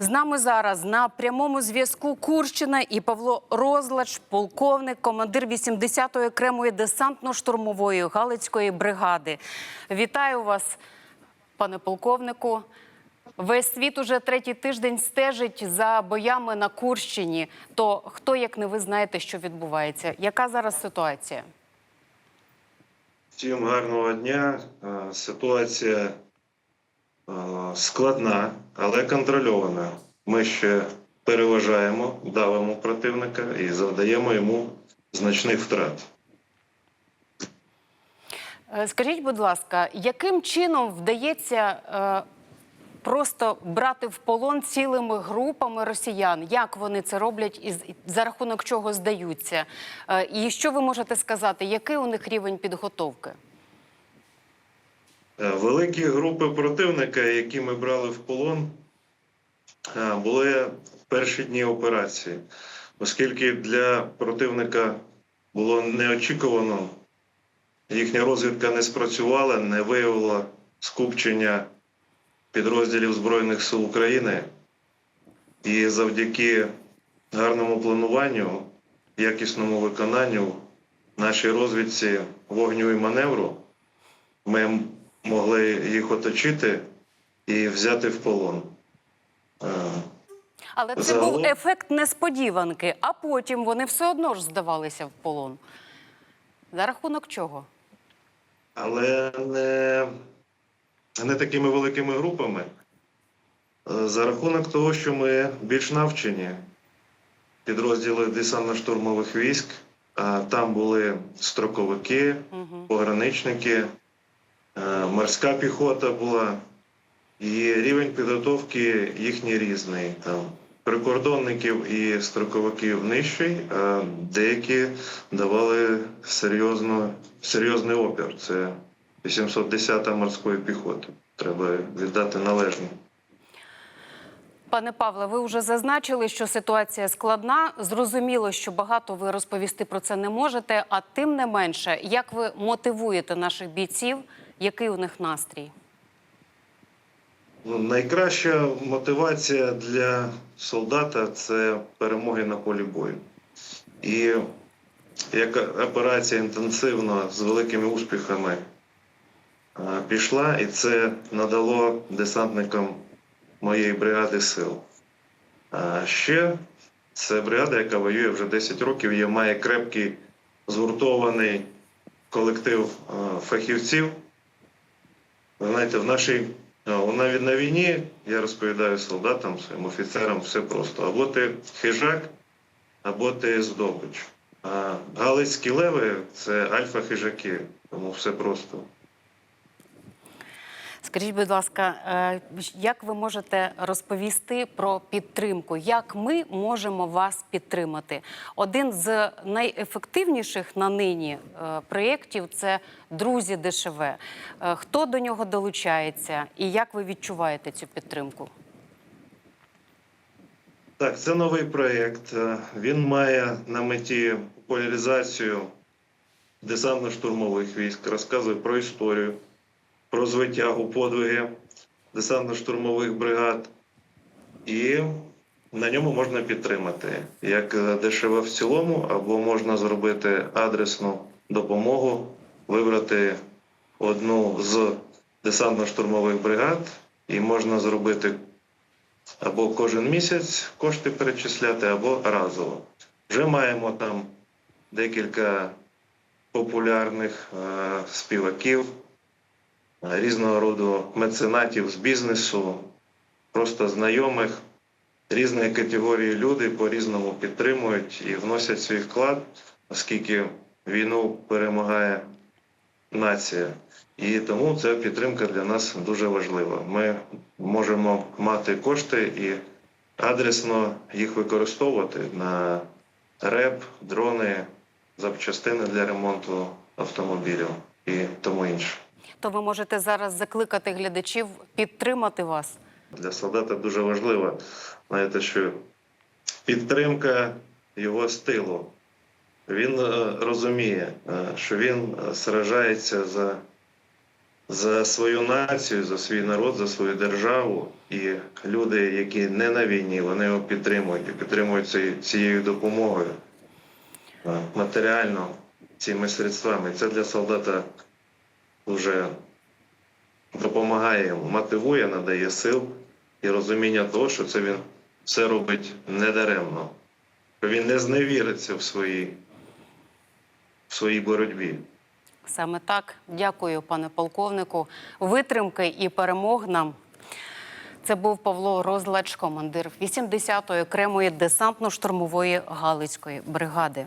З нами зараз на прямому зв'язку Курщина і Павло Розлач, полковник, командир 80-ї окремої десантно-штурмової Галицької бригади. Вітаю вас, пане полковнику. Весь світ уже третій тиждень стежить за боями на Курщині. То хто, як не ви, знаєте, що відбувається? Яка зараз ситуація? Всім гарного дня. Е, Ситуація складна, але контрольована. Ми ще переважаємо, давимо противника і завдаємо йому значних втрат. Е, Скажіть, будь ласка, яким чином вдається е, просто брати в полон цілими групами росіян? Як вони це роблять і за рахунок чого здаються? Е, і що ви можете сказати, який у них рівень підготовки? Е, Великі групи противника, які ми брали в полон, е, були в перші дні операції, оскільки для противника було неочікувано, їхня розвідка не спрацювала, не виявила скупчення підрозділів Збройних сил України. І завдяки гарному плануванню, якісному виконанню нашій розвідці вогню і маневру ми могли їх оточити і взяти в полон. Е, Але це Загалом- був ефект несподіванки, а потім вони все одно ж здавалися в полон. За рахунок чого? Але не, не такими великими групами. Е, За рахунок того, що ми більш навчені підрозділи десантно-штурмових військ, там були строковики, Угу. пограничники, морська піхота була, і рівень підготовки їхній різний. Там прикордонників і строковиків нижчий, а деякі давали серйозно, серйозний опір. Це 810-та морської піхоти. Треба віддати належне. Пане Павле, ви вже зазначили, що ситуація складна. Зрозуміло, що багато ви розповісти про це не можете. А тим не менше, як ви мотивуєте наших бійців, який у них настрій? Ну, найкраща мотивація для солдата це перемоги на полі бою. І як операція інтенсивно з великими успіхами пішла, і це надало десантникам моєї бригади сил. А ще це бригада, яка воює вже 10 років, і має крепкий згуртований колектив фахівців. Ви знаєте, в нашій навіть на війні я розповідаю солдатам, своїм офіцерам все просто. Або ти хижак, або ти здобич. А Галицькі леви це альфа-хижаки, тому все просто. Скажіть, будь ласка, е, як ви можете розповісти про підтримку? Як ми можемо вас підтримати? Один з найефективніших на нині е, проєктів це друзі ДШВ. Е, Хто до нього долучається і як ви відчуваєте цю підтримку? Так, це новий проєкт. Він має на меті популяризацію десантно-штурмових військ, розказує про історію, про звитягу, подвиги десантно-штурмових бригад. І на ньому можна підтримати як е, в цілому, або можна зробити адресну допомогу, вибрати одну з десантно-штурмових бригад, і можна зробити або кожен місяць кошти перечисляти, або разово. Вже маємо там декілька популярних е, співаків, різного роду меценатів з бізнесу, просто знайомих, різної категорії люди по-різному підтримують і вносять свій вклад, оскільки війну перемагає нація. І тому ця підтримка для нас дуже важлива. Ми можемо мати кошти і адресно їх використовувати на реп, дрони, запчастини для ремонту автомобілів і тому інше. То ви можете зараз закликати глядачів підтримати вас. Для солдата дуже важливо, знаєте, що підтримка його стилу. Він е, розуміє, е, що він е, сражається за за свою націю, за свій народ, за свою державу. І люди, які не на війні, вони його підтримують і підтримують ці- цією допомогою матеріально цими средствами. Це для солдата вже допомагає мотивує, надає сил і розуміння того, що це він все робить недаремно. Він не зневіриться в своїй, в своїй боротьбі. Саме так. Дякую, пане полковнику. Витримки і перемог нам. Це був Павло Розлач, командир 80-ї окремої десантно-штурмової Галицької бригади.